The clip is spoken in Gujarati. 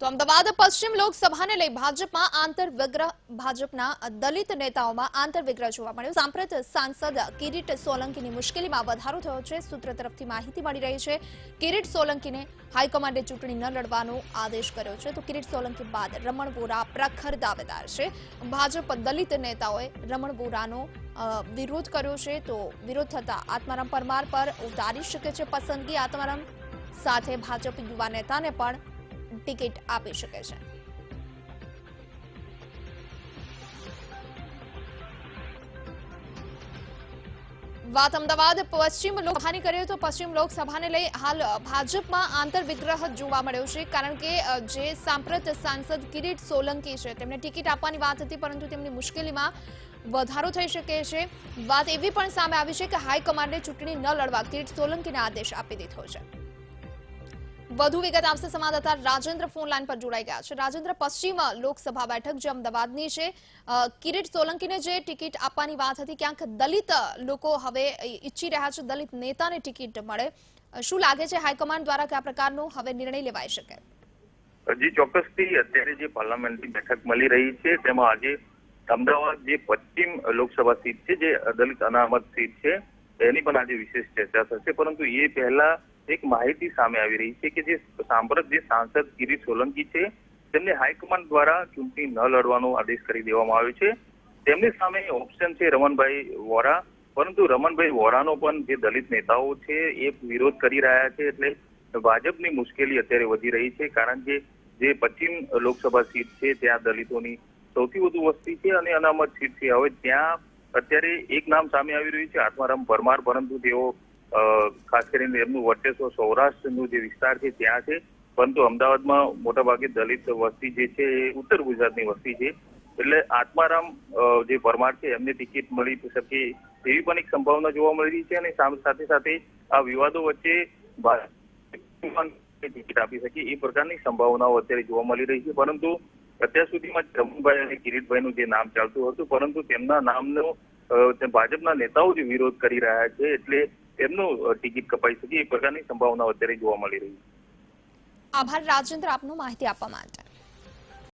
તો અમદાવાદ પશ્ચિમ લોકસભાને લઈ ભાજપમાં આંતરવિગ્રહ ભાજપના દલિત નેતાઓમાં આંતરવિગ્રહ જોવા મળ્યો. સાંપ્રત સાંસદ કિરીટ સોલંકીની મુશ્કેલીમાં વધારો થયો છે. સૂત્ર તરફથી માહિતી મળી રહી છે. કિરીટ સોલંકીને હાઈકમાન્ડે ચૂંટણી ન લડવાનો આદેશ કર્યો છે. તો કિરીટ સોલંકી બાદ રમણ વોરા પ્રખર દાવેદાર છે. ભાજપ દલિત નેતાઓએ રમણ વોરાનો વિરોધ કર્યો છે. તો વિરોધ થતા આત્મારામ પરમાર પર ઉતારી શકે છે પસંદગી. આત્મારામ સાથે ભાજપ યુવા નેતાને પણ ટિકિટ આપી શકે છે. વાત અમદાવાદ, પશ્ચિમ લોકસભાની કરીએ તો પશ્ચિમ લોકસભાને લઈ હાલ ભાજપમાં આંતરવિગ્રહ જોવા મળ્યો છે, કારણ કે જે સાંપ્રત સાંસદ કિરીટ સોલંકી છે, તેમને ટિકિટ આપવાની વાત હતી, પરંતુ તેમની મુશ્કેલીમાં વધારો થઈ શકે છે. વાત એવી પણ સામે આવી છે કે હાઈકમાન્ડે ચૂંટણી ન લડવા કિરીટ સોલંકીને આદેશ આપી દીધો છે. વધુ વિગત આપશે સંવાદદાતા રાજેન્દ્ર ફોન લાઈન પર જોડાઈ ગયા છે. રાજેન્દ્ર, પશ્ચિમ લોકસભા બેઠક જે અમદાવાદની છે કિરીટ સોલંકીને જે ટિકિટ આપવાની વાત હતી, ક્યાંક દલિત લોકો હવે ઈચ્છી રહ્યા છે, દલિત નેતાને ટિકિટ મળે. શું લાગે છે હાઈકમાન્ડ દ્વારા કયા પ્રકારનો હવે નિર્ણય લેવાઈ શકે? જી ચોક્કસથી અત્યારે જે પાર્લામેન્ટની બેઠક મળી રહી છે, તેમાં આજે અમદાવાદ જે પશ્ચિમ લોકસભા સીટ છે, જે દલિત અનામત સીટ છે, એની પણ આજે વિશેષ ચર્ચા થશે. પરંતુ એ પહેલા એક માહિતી સામે આવી રહી છે કે જે સાંપ્રત જે સાંસદ ગિરી સોલંકી છે, તેમને હાઈકમાન્ડ દ્વારા ચૂંટણી ન લડવાનો આદેશ કરી દેવામાં આવ્યો છે. તેમની સામે ઓપ્શન છે રમણભાઈ વોરા, પરંતુ રમણભાઈ વોરાનો પણ જે દલિત નેતાઓ છે, એ વિરોધ કરી રહ્યા છે એટલે ભાજપની મુશ્કેલી અત્યારે વધી રહી છે, કારણ કે જે પશ્ચિમ લોકસભા સીટ છે, ત્યાં દલિતોની સૌથી વધુ વસ્તી છે અને અનામત સીટ છે. હવે ત્યાં અત્યારે એક નામ સામે આવી રહ્યું છે, આત્મારામ પરમાર, પરંતુ તેઓ ખાસ કરીને એમનું વર્ચસ્વ સૌરાષ્ટ્રનું જે વિસ્તાર છે, ત્યાં છે. પરંતુ અમદાવાદમાં મોટાભાગે દલિત વસ્તી જે છે, એ ઉત્તર ગુજરાતની વસ્તી છે. એટલે આત્મારામ જે પરમાર છે, એમને ટિકિટ મળી શકે એવી પણ એક સંભાવના જોવા મળી રહી છે અને સાથે સાથે આ વિવાદો વચ્ચે ટિકિટ આપી શકે એ પ્રકારની સંભાવનાઓ અત્યારે જોવા મળી રહી છે. પરંતુ અત્યાર સુધીમાં રમણભાઈ અને કિરીટભાઈનું જે નામ ચાલતું હતું, પરંતુ તેમના નામનો ભાજપના નેતાઓ જે વિરોધ કરી રહ્યા છે. એટલે તેમનું અ, ટિકિટ કપાઈ શકે એ પ્રકારની સંભાવના અત્યારે જોવા મળી રહી આભાર રાજેન્દ્ર આપનું માહિતી આપવા માટે.